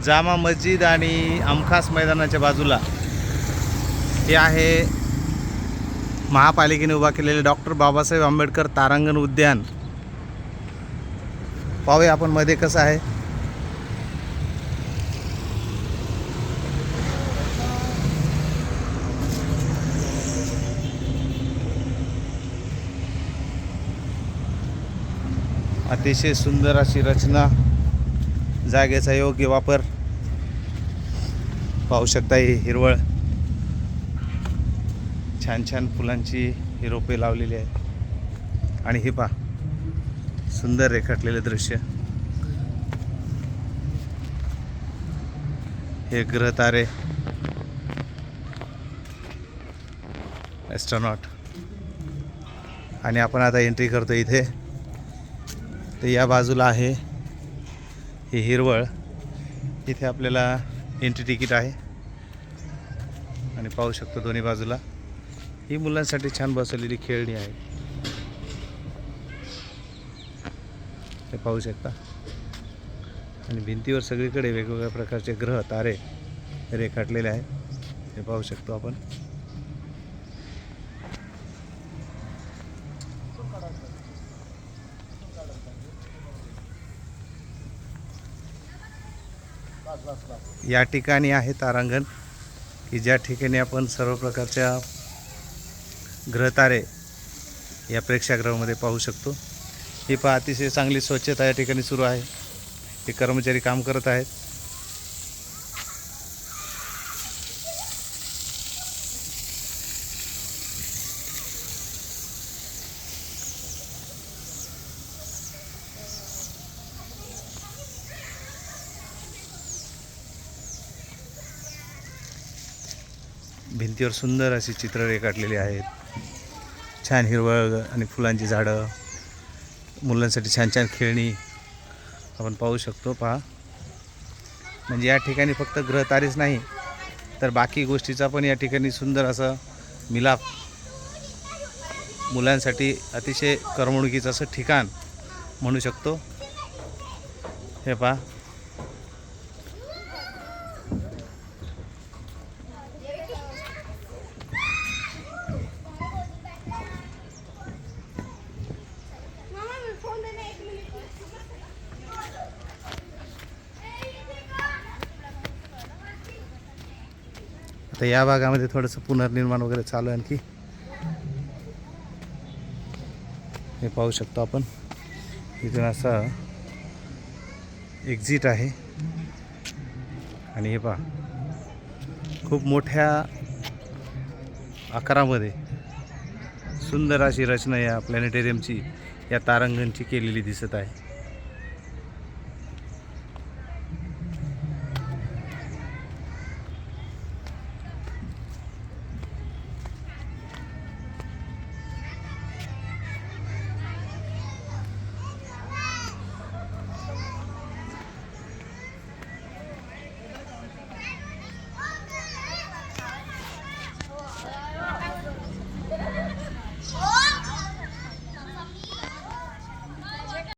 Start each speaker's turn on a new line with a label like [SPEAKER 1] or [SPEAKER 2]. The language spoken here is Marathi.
[SPEAKER 1] जामा मस्जिद आणि अमखास मैदानाच्या बाजूला हे आहे महापालिकेने उभा केलेले डॉक्टर बाबासाहेब आंबेडकर तारांगण उद्यान. पाहूया आपण मध्ये कसं आहे. अतिशय सुंदर अशी रचना जागेचा योग्य वापर पाहू शकता ही हिरवळ. छान छान फुलांची ही रोपे लावलेली आहेत. आणि हे पा सुंदर रेखाटलेले दृश्य. हे ग्रह तारे ॲस्ट्रॉनॉट आणि आपण आता एंट्री करतो इथे. तर या बाजूला आहे ही हिरवळ. इथे आपल्याला एंट्री तिकीट आहे. आणि पाहू शकतो दोन्ही बाजूला. ही मुलांसाठी छान बसवलेली खेळणी आहे. ते पाहू शकता. आणि भिंतीवर सगळीकडे वेगवेगळ्या प्रकारचे ग्रह तारे रेखाटलेले आहेत. हे पाहू शकतो आपण. या ठिकाणी आहे तारांगण की ज्या ठिकाणी आपण सर्व प्रकारच्या ग्रहतारे या प्रेक्षागृहामध्ये पाहू शकतो. ही पहा अतिशय चांगली स्वच्छता या ठिकाणी सुरू आहे. हे कर्मचारी काम करत आहेत. भिंतीवर सुंदर अशी चित्र रेखाटलेली आहेत. छान हिरवळ आणि फुलांची झाडं. मुलांसाठी छान छान खेळणी आपण पाहू शकतो पहा. म्हणजे या ठिकाणी फक्त ग्रहतारेच नाही तर बाकी गोष्टीचा पण या ठिकाणी सुंदर असं मिलाप मुलांसाठी अतिशय करमणुकीचं असं ठिकाण म्हणू शकतो. हे पहा. आता या भागामध्ये थोडंसं पुनर्निर्माण वगैरे चालू आहे आणखी. हे पाहू शकतो आपण. इथून असा एक्झिट आहे. आणि हे पहा. खूप मोठ्या आकारामध्ये सुंदर अशी रचना या प्लॅनेटेरियमची या तारांगणची केलेली दिसत आहे.